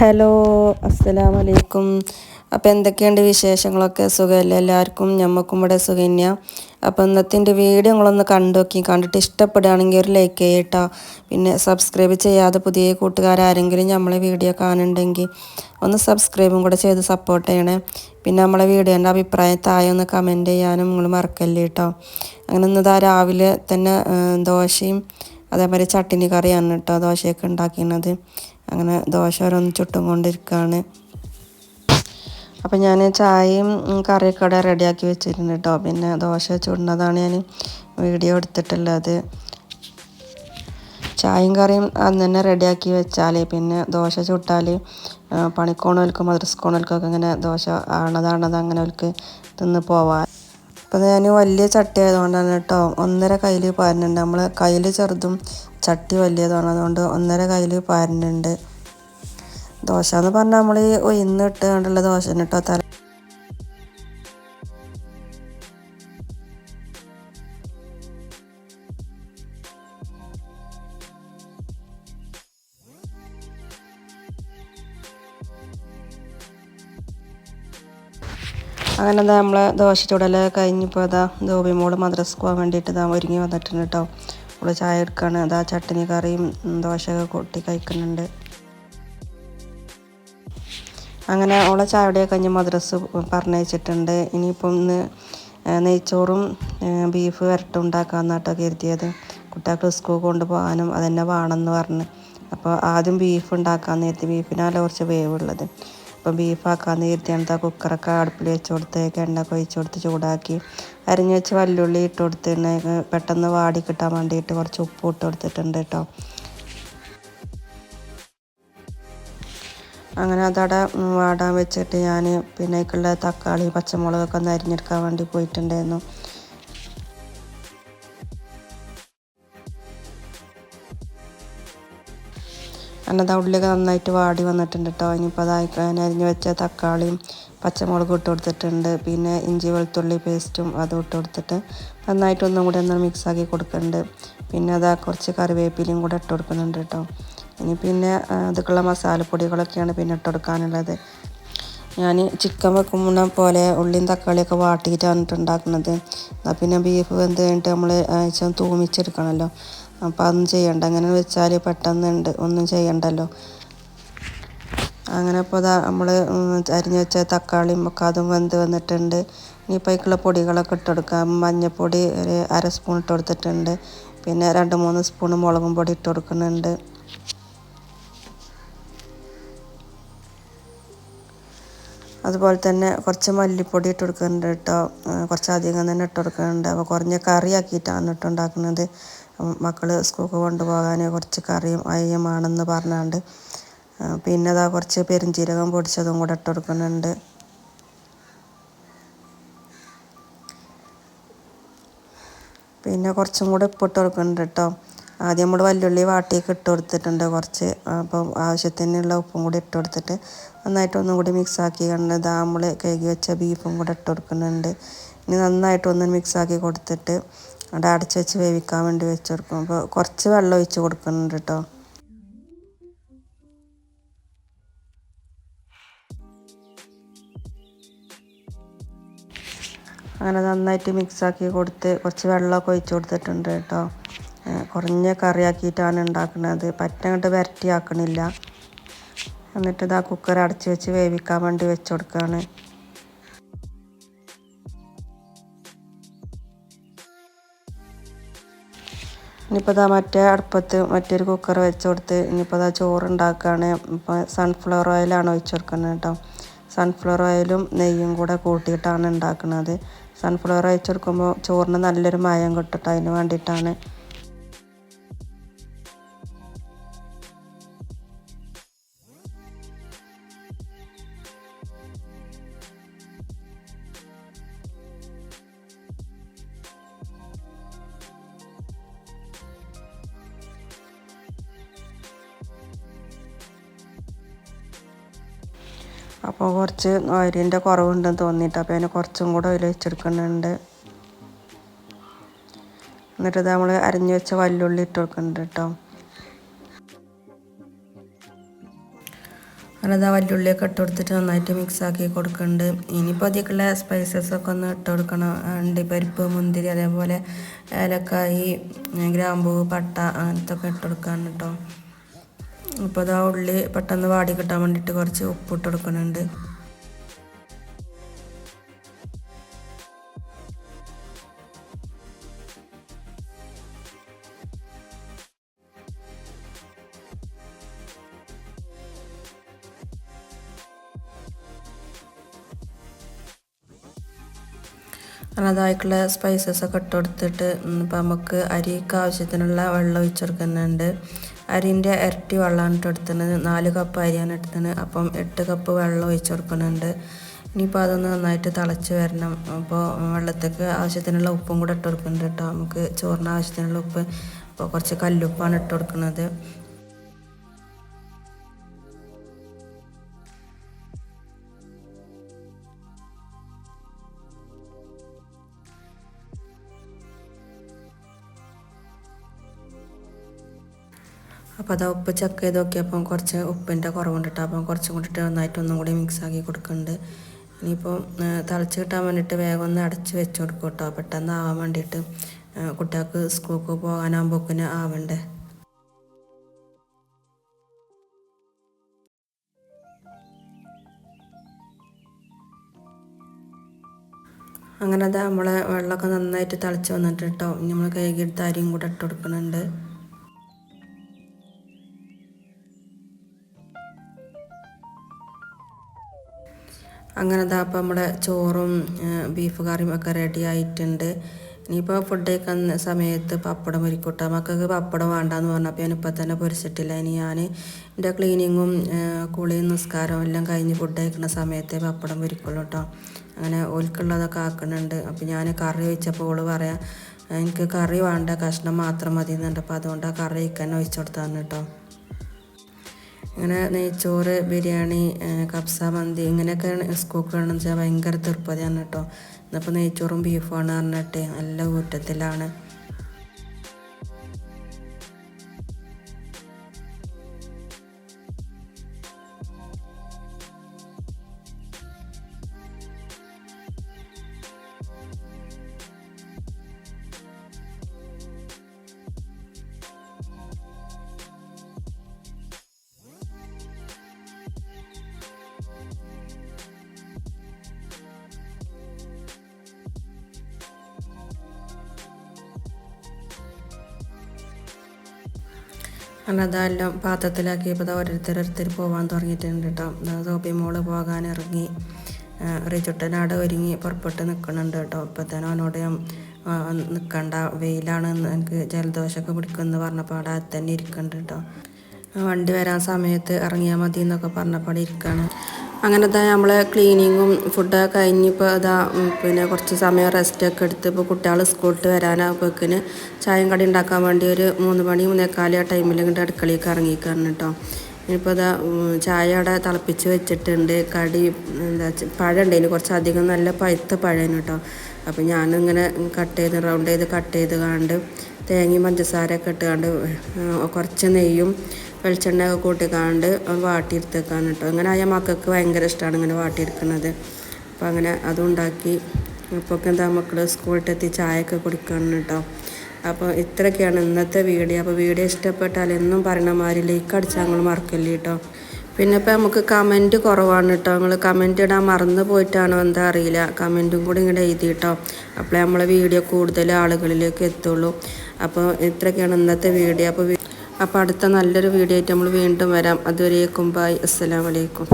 Hello അസ്സലാമു അലൈക്കും അപ്പോൾ എന്തൊക്കെയുണ്ട് വിശേഷങ്ങളൊക്കെ? സുഖമല്ലേ എല്ലാവർക്കും ഞമ്മക്കും ഇവിടെ സുഖന്യ അപ്പോൾ ഇന്നത്തെ എന്റെ വീഡിയോ നിങ്ങളൊന്ന് കണ്ടു നോക്കി. കണ്ടിട്ട് ഇഷ്ടപ്പെടുകയാണെങ്കിൽ ഒരു ലൈക്ക് ചെയ്യട്ടോ. പിന്നെ സബ്സ്ക്രൈബ് ചെയ്യാതെ പുതിയ കൂട്ടുകാരാരെങ്കിലും നമ്മളെ വീഡിയോ കാണുന്നുണ്ടെങ്കിൽ ഒന്ന് സബ്സ്ക്രൈബും കൂടെ ചെയ്ത് സപ്പോർട്ട് ചെയ്യണേ. പിന്നെ നമ്മളെ വീഡിയോന്റെ അഭിപ്രായം താഴെ ഒന്ന് കമന്റ് ചെയ്യാനും നിങ്ങൾ മറക്കല്ലേ കേട്ടോ അങ്ങനെ ഇന്നതാ രാവിലെ തന്നെ ദോശയും അതേമാതിരി ചട്ടിനി കറിയാണ് കേട്ടോ ദോശയൊക്കെ ഉണ്ടാക്കുന്നത് അങ്ങനെ ദോശ ഓരോന്ന് ചുട്ടും കൊണ്ടിരിക്കുകയാണ് അപ്പം ഞാൻ ചായയും കറിയൊക്കെ ഇവിടെ റെഡിയാക്കി വെച്ചിട്ടുണ്ട് കേട്ടോ. പിന്നെ ദോശ ചുടുന്നതാണ് ഞാൻ വീഡിയോ എടുത്തിട്ടുള്ളത്. ചായയും കറിയും അന്ന് തന്നെ റെഡിയാക്കി വെച്ചാൽ പിന്നെ ദോശ ചുട്ടാൽ പണിക്കോണോൽക്കും മദ്രസ്കോണോൽക്കും ഒക്കെ ഇങ്ങനെ ദോശ ആണതാണത് അങ്ങനെ അവർക്ക് തിന്ന് പോവാൻ അപ്പം ഞാൻ വലിയ ചട്ടി ആയതുകൊണ്ടാണ് കേട്ടോ. ഒന്നര കയ്യിൽ പാരുന്നുണ്ട് നമ്മൾ കയ്യിൽ ചെറുതും ചട്ടി വലിയതാണ് അതുകൊണ്ട് ഒന്നര കയ്യിൽ പാരുന്നുണ്ട് ദോശ എന്ന് പറഞ്ഞാൽ നമ്മൾ ഇട്ട് കണ്ടുള്ള ദോശ കേട്ടോ. തല അങ്ങനെ എന്താ നമ്മളെ ദോശ ചുടൽ കഴിഞ്ഞപ്പോൾ അതാ ദോബി മോൾ മദ്രസക്ക് പോകാൻ വേണ്ടിയിട്ട് ഇതാ ഒരുങ്ങി വന്നിട്ടുണ്ട് കേട്ടോ അവൾ ചായ എടുക്കുകയാണ് അതാ ചട്ടിനി കറിയും ദോശയൊക്കെ കൊട്ടി കഴിക്കുന്നുണ്ട്. അങ്ങനെ അവളെ ചായയുടെ കഴിഞ്ഞ് മദ്രസ് പറഞ്ഞയച്ചിട്ടുണ്ട്. ഇനിയിപ്പം ഇന്ന് നെയ്ച്ചോറും ബീഫ് വരട്ടും ഉണ്ടാക്കാമെന്നാട്ടോ കരുതിയത്. കുട്ടികൾക്ക് സ്കൂൾ കൊണ്ടുപോകാനും അതന്നെ വേണമെന്ന് പറഞ്ഞ്. അപ്പോൾ ആദ്യം ബീഫ് ഉണ്ടാക്കാമെന്ന് കരുതി. ബീഫിനാലോ കുറച്ച് വേവുള്ളത്. അപ്പം ബീഫാക്കാമെന്ന് കരുതിയാണ് കുക്കറൊക്കെ അടുപ്പിൽ വെച്ച് കൊടുത്ത് എണ്ണയൊക്കെ ഒഴിച്ച് കൊടുത്ത് ചൂടാക്കി. അരിഞ്ഞ് വെച്ച് വല്ലുള്ളി ഇട്ട് കൊടുത്ത് പെട്ടെന്ന് വാടി കിട്ടാൻ വേണ്ടിയിട്ട് കുറച്ച് ഉപ്പ് ഇട്ട് കൊടുത്തിട്ടുണ്ട് കേട്ടോ. അങ്ങനെ അതവിടെ വാടാൻ വെച്ചിട്ട് ഞാൻ പിന്നെ തക്കാളി പച്ചമുളകൊക്കെ ഒന്ന് അരിഞ്ഞെടുക്കാൻ വേണ്ടി പോയിട്ടുണ്ടായിരുന്നു. അന്നത്തെ ഉള്ളിയൊക്കെ നന്നായിട്ട് വാടി വന്നിട്ടുണ്ട് കേട്ടോ. ഇനിയിപ്പോൾ അതായി അരിഞ്ഞു വെച്ച തക്കാളിയും പച്ചമുളകും ഇട്ട് കൊടുത്തിട്ടുണ്ട്. പിന്നെ ഇഞ്ചി വെളുത്തുള്ളി പേസ്റ്റും അതും ഇട്ട് കൊടുത്തിട്ട് നന്നായിട്ട് ഒന്നും കൂടി ഒന്ന് മിക്സാക്കി കൊടുക്കുന്നുണ്ട്. പിന്നെ അതാ കുറച്ച് കറിവേപ്പിലയും കൂടെ ഇട്ട് കൊടുക്കുന്നുണ്ട് കേട്ടോ. ഇനി പിന്നെ അതൊക്കെയുള്ള മസാലപ്പൊടികളൊക്കെയാണ് പിന്നെ ഇട്ട് കൊടുക്കാനുള്ളത്. ഞാൻ ചിക്കൻ വെക്കുന്ന പോലെ ഉള്ളിയും തക്കാളിയൊക്കെ വാട്ടിയിട്ടാണ് ഉണ്ടാക്കുന്നത്. എന്നാൽ പിന്നെ ബീഫ് വെന്ത് കഴിഞ്ഞിട്ട് നമ്മൾ തൂമിച്ചെടുക്കണമല്ലോ അപ്പോൾ അതൊന്നും ചെയ്യണ്ട. അങ്ങനെ വെച്ചാൽ പെട്ടെന്നുണ്ട് ഒന്നും ചെയ്യണ്ടല്ലോ. അങ്ങനെ ഇപ്പോൾ നമ്മൾ അരിഞ്ഞ് വെച്ച തക്കാളിയും ഒക്കെ അതും വെന്ത് വന്നിട്ടുണ്ട്. ഇനിയിപ്പോൾ അതിക്കുള്ള പൊടികളൊക്കെ ഇട്ട് കൊടുക്കാം. മഞ്ഞൾപ്പൊടി ഒരു അര സ്പൂൺ ഇട്ട് കൊടുത്തിട്ടുണ്ട്. പിന്നെ രണ്ട് മൂന്ന് സ്പൂൺ മുളകും പൊടി ഇട്ട് കൊടുക്കുന്നുണ്ട്. അതുപോലെ തന്നെ കുറച്ച് മല്ലിപ്പൊടി ഇട്ട് കൊടുക്കുന്നുണ്ട് കേട്ടോ. കുറച്ച് അധികം തന്നെ ഇട്ട് കൊടുക്കുന്നുണ്ട്. അപ്പോൾ കുറഞ്ഞ കറിയാക്കിയിട്ടാണ് ഇട്ട് ഉണ്ടാക്കുന്നത്. മക്കൾ സ്കൂൾക്ക് കൊണ്ടുപോകാൻ കുറച്ച് കറിയും അയ്യമാണെന്ന് പറഞ്ഞാണ്ട്. പിന്നെ അതാ കുറച്ച് പെരുംജീരകം പൊടിച്ചതും കൂടെ ഇട്ട് കൊടുക്കുന്നുണ്ട്. പിന്നെ കുറച്ചും കൂടെ ഉപ്പിട്ട് കൊടുക്കുന്നുണ്ട് കേട്ടോ. ആദ്യം നമ്മൾ വല്ലുള്ളി വാട്ടിയൊക്കെ ഇട്ട് കൊടുത്തിട്ടുണ്ട് കുറച്ച് അപ്പോൾ ആവശ്യത്തിനുള്ള ഉപ്പും കൂടി ഇട്ട് കൊടുത്തിട്ട് നന്നായിട്ട് ഒന്നും കൂടി മിക്സാക്കി കണ്ട് ഇതാ നമ്മൾ കഴുകി വെച്ച ബീഫും കൂടെ ഇട്ട് കൊടുക്കുന്നുണ്ട്. ഇനി നന്നായിട്ട് ഒന്ന് മിക്സാക്കി കൊടുത്തിട്ട് അവിടെ അടച്ച് വെച്ച് വേവിക്കാൻ വേണ്ടി വെച്ച് കൊടുക്കും. അപ്പോൾ കുറച്ച് വെള്ളം ഒഴിച്ച് കൊടുക്കുന്നുണ്ട് കേട്ടോ അങ്ങനെ നന്നായിട്ട് മിക്സാക്കി കൊടുത്ത് കുറച്ച് വെള്ളമൊക്കെ ഒഴിച്ച് കൊടുത്തിട്ടുണ്ട് കേട്ടോ കുറഞ്ഞ കറിയാക്കിയിട്ടാണ് ഉണ്ടാക്കുന്നത് പറ്റങ്ങോട്ട് വരട്ടി ആക്കണില്ല എന്നിട്ട് ഇതാ കുക്കർ അടച്ച് വെച്ച് വേവിക്കാൻ വേണ്ടി വെച്ച് കൊടുക്കുകയാണ് ഇനിയിപ്പോൾ ഇതാ മറ്റേ അടുപ്പത്ത് മറ്റൊരു കുക്കർ വെച്ച് കൊടുത്ത് ഇനിയിപ്പോൾ ഇതാ ചോറ് ഉണ്ടാക്കുകയാണ് ഇപ്പോൾ സൺഫ്ലവർ ഓയിലാണ് ഒഴിച്ചു കൊടുക്കുന്നത് കേട്ടോ സൺഫ്ലവർ ഓയിലും നെയ്യും കൂടെ കൂട്ടിയിട്ടാണ് ഉണ്ടാക്കുന്നത് സൺഫ്ലവർ ഒഴിച്ചു കൊടുക്കുമ്പോൾ ചോറിന് നല്ലൊരു മയം കിട്ടും അതിന് വേണ്ടിയിട്ടാണ്. അപ്പോൾ കുറച്ച് അരിന്റെ കുറവുണ്ടെന്ന് തോന്നിയിട്ട് അപ്പോൾ അതിന് കുറച്ചും കൂടെ ഓയിൽ വെച്ചെടുക്കുന്നുണ്ട്. എന്നിട്ട് നമ്മൾ അരിഞ്ഞു വെച്ച വല്ലുള്ളി ഇട്ട് കൊടുക്കുന്നുണ്ട് കേട്ടോ. ആ വല്ലുള്ളിയൊക്കെ ഇട്ട് കൊടുത്തിട്ട് നന്നായിട്ട് മിക്സ് ആക്കി കൊടുക്കുന്നുണ്ട്. ഇനിയിപ്പോൾ അതിലേക്കുള്ള സ്പൈസസ് ഒക്കെ ഒന്ന് ഇട്ട് കൊടുക്കണം. അണ്ടിപ്പരിപ്പ് മുന്തിരി അതേപോലെ ഏലക്കായി ഗ്രാമ്പൂ പട്ട അങ്ങനത്തെ ഒക്കെ ഇട്ട് കൊടുക്കാൻ കേട്ടോ. അപ്പോൾ അതാ ഉള്ളി പെട്ടെന്ന് വാടി കിട്ടാൻ വേണ്ടിയിട്ട് കുറച്ച് ഉപ്പിട്ട് കൊടുക്കുന്നുണ്ട്. അതായിട്ടുള്ള സ്പൈസസ് ഒക്കെ ഇട്ട് കൊടുത്തിട്ട് ഇപ്പം നമുക്ക് അരിക്ക് ആവശ്യത്തിനുള്ള വെള്ളം ഒഴിച്ച് കൊടുക്കുന്നുണ്ട് അരിന്റെ ഇരട്ടി വെള്ളമാണ് കേട്ടോ എടുത്തത് നാല് കപ്പ് അരിയാണ് എടുത്തത്. അപ്പം എട്ട് കപ്പ് വെള്ളം ഒഴിച്ച് കൊടുക്കുന്നുണ്ട്. ഇനിയിപ്പോൾ അതൊന്ന് നന്നായിട്ട് തിളച്ച് വരണം. അപ്പോൾ വെള്ളത്തേക്ക് ആവശ്യത്തിനുള്ള ഉപ്പും കൂടെ ഇട്ട് കൊടുക്കുന്നുണ്ട് കേട്ടോ. നമുക്ക് ചോറിന് ആവശ്യത്തിനുള്ള ഉപ്പ്. അപ്പോൾ കുറച്ച് കല്ലുപ്പാണ് ഇട്ട് കൊടുക്കുന്നത്. അപ്പോൾ അത് ഉപ്പ് ചെക്ക് ചെയ്ത് നോക്കിയപ്പം കുറച്ച് ഉപ്പിന്റെ കുറവുണ്ട് കേട്ടോ അപ്പം കുറച്ചും കൂടിയിട്ട് നന്നായിട്ട് ഒന്നും കൂടി മിക്സ് ആക്കി കൊടുക്കുന്നുണ്ട് ഇനിയിപ്പോൾ തിളച്ച് കിട്ടാൻ വേണ്ടിയിട്ട് വേഗം ഒന്ന് അടച്ച് വെച്ച് കൊടുക്കും കേട്ടോ പെട്ടെന്ന് ആവാൻ വേണ്ടിയിട്ട് കുട്ടികൾക്ക് സ്കൂൾക്ക് പോകാനാകുമ്പോക്കിന് ആവണ്ടേ? അങ്ങനെ അത് നമ്മളെ വെള്ളമൊക്കെ നന്നായിട്ട് തിളച്ച് വന്നിട്ട് കേട്ടോ നമ്മൾ കഴുകിയെടുത്ത് അരിയും കൂടെ ഇട്ട് കൊടുക്കുന്നുണ്ട്. അങ്ങനെ ഇതാ അപ്പോൾ നമ്മുടെ ചോറും ബീഫ് കറിയും ഒക്കെ റെഡി ആയിട്ടുണ്ട്. ഇനിയിപ്പോൾ ഫുഡ് കഴിക്കുന്ന സമയത്ത് പപ്പടം ഒരുക്കൂട്ട മക്കൾക്ക് പപ്പടം വേണ്ടെന്ന് പറഞ്ഞപ്പോൾ ഞാനിപ്പോൾ തന്നെ പൊരിച്ചിട്ടില്ല. ഇനി ഞാൻ എന്റെ ക്ലീനിങ്ങും കുളിയും നിസ്കാരവും എല്ലാം കഴിഞ്ഞ് ഫുഡ് കഴിക്കുന്ന സമയത്തെ പപ്പടം പൊരിക്കുള്ളൂ കേട്ടോ അങ്ങനെ ഒലിക്കുള്ളതൊക്കെ ആക്കുന്നുണ്ട്. അപ്പോൾ ഞാൻ കറി വെച്ചപ്പോൾ ഓൾ പറയാം എനിക്ക് കറി വേണ്ട കഷ്ണം മാത്രം മതി എന്നുണ്ട് അപ്പോൾ അതുകൊണ്ട് ആ കറി കഴിക്കാൻ ഒഴിച്ചു കൊടുത്താന്ന് കേട്ടോ അങ്ങനെ നെയ്ച്ചോറ് ബിരിയാണി കപ്സ മന്തി ഇങ്ങനെയൊക്കെ സ്കൂക്കുകയാണെന്ന് വെച്ചാൽ ഭയങ്കര തൃപ്പതിയാണ് കേട്ടോ. ഇന്നിപ്പോൾ നെയ്ച്ചോറും ബീഫുമാണ് പറഞ്ഞിട്ട് നല്ല ഊറ്റത്തിലാണ്. അങ്ങനെ അതെല്ലാം പാത്രത്തിലാക്കിയപ്പോൾ അത് ഓരോരുത്തരോരുത്തർ പോകാൻ തുടങ്ങിയിട്ടുണ്ട് കേട്ടോ. സോപ്പി മോൾ പോകാൻ ഇറങ്ങി. റിച്ചുട്ടനാട് ഒരുങ്ങി പുറപ്പെട്ട് നിൽക്കുന്നുണ്ട് കേട്ടോ. ഇപ്പം തന്നെ അവനോട് നിൽക്കണ്ട വെയിലാണ് എനിക്ക് ജലദോഷമൊക്കെ പിടിക്കുമെന്ന് പറഞ്ഞപ്പോൾ അവിടെ തന്നെ ഇരിക്കുന്നുണ്ട് കേട്ടോ. വണ്ടി വരാൻ സമയത്ത് ഇറങ്ങിയാൽ മതി എന്നൊക്കെ പറഞ്ഞപ്പോൾ ഇരിക്കുകയാണ്. അങ്ങനെ തന്നെ നമ്മളെ ക്ലീനിങ്ങും ഫുഡൊക്കെ കഴിഞ്ഞിപ്പോൾ അതാ പിന്നെ കുറച്ച് സമയം റെസ്റ്റൊക്കെ എടുത്ത് ഇപ്പോൾ കുട്ടികൾ സ്കൂളിട്ട് വരാനാകുമ്പോഴേക്കിന് ചായം കടി ഉണ്ടാക്കാൻ വേണ്ടി ഒരു മൂന്ന് മണി മൂന്നേക്കാൽ ആ ടൈമിൽ ഇങ്ങോട്ട് അടുക്കളയ്ക്ക് ഇറങ്ങിക്കാണ് കേട്ടോ ഇനിയിപ്പോൾ അതാ ചായ അവിടെ തിളപ്പിച്ച് വെച്ചിട്ടുണ്ട്. കടി എന്താ പഴം ഉണ്ട് ഇനി കുറച്ചധികം നല്ല പഴുത്ത പഴം കേട്ടോ അപ്പോൾ ഞാനിങ്ങനെ കട്ട് ചെയ്ത് റൗണ്ട് ചെയ്ത് കട്ട് ചെയ്ത് കാണ്ട് തേങ്ങയും പഞ്ചസാരയൊക്കെ ഇട്ടുകൊണ്ട് കുറച്ച് നെയ്യും വെളിച്ചെണ്ണ ഒക്കെ കൂട്ടിക്കാണ്ട് വാട്ടിയെടുത്തേക്കാണ് കേട്ടോ. അങ്ങനെ ആയ മക്കൾക്ക് ഭയങ്കര ഇഷ്ടമാണ് ഇങ്ങനെ വാട്ടിയെടുക്കുന്നത്. അപ്പോൾ അങ്ങനെ അതുണ്ടാക്കി ഉണ്ടാക്കി. ഒക്കെ എന്താ മക്കൾ സ്കൂളിട്ടെത്തി ചായയൊക്കെ കുടിക്കണം കേട്ടോ. അപ്പോൾ ഇത്രയൊക്കെയാണ് ഇന്നത്തെ വീഡിയോ. അപ്പോൾ വീഡിയോ ഇഷ്ടപ്പെട്ടാൽ എന്നും പറയണ മാതിരി ലൈക്ക് അടിച്ചാൽ നിങ്ങൾ മറക്കല്ലേ കേട്ടോ. പിന്നെ ഇപ്പോൾ നമുക്ക് കമന്റ് കുറവാണ് കേട്ടോ. നിങ്ങൾ കമന്റ് ഇടാൻ മറന്നു പോയിട്ടാണോ എന്താ അറിയില്ല. കമന്റും കൂടി ഇങ്ങോട്ട് എഴുതി കേട്ടോ. അപ്പോഴേ നമ്മളെ വീഡിയോ കൂടുതൽ ആളുകളിലേക്ക് എത്തുള്ളൂ. അപ്പോൾ ഇത്രയൊക്കെയാണ് ഇന്നത്തെ വീഡിയോ. അപ്പോൾ അപ്പോൾ അടുത്ത നല്ലൊരു വീഡിയോ ആയിട്ട് നമ്മൾ വീണ്ടും വരാം. അതുവരേക്കും ബായ് അസ്സലാമലൈക്കും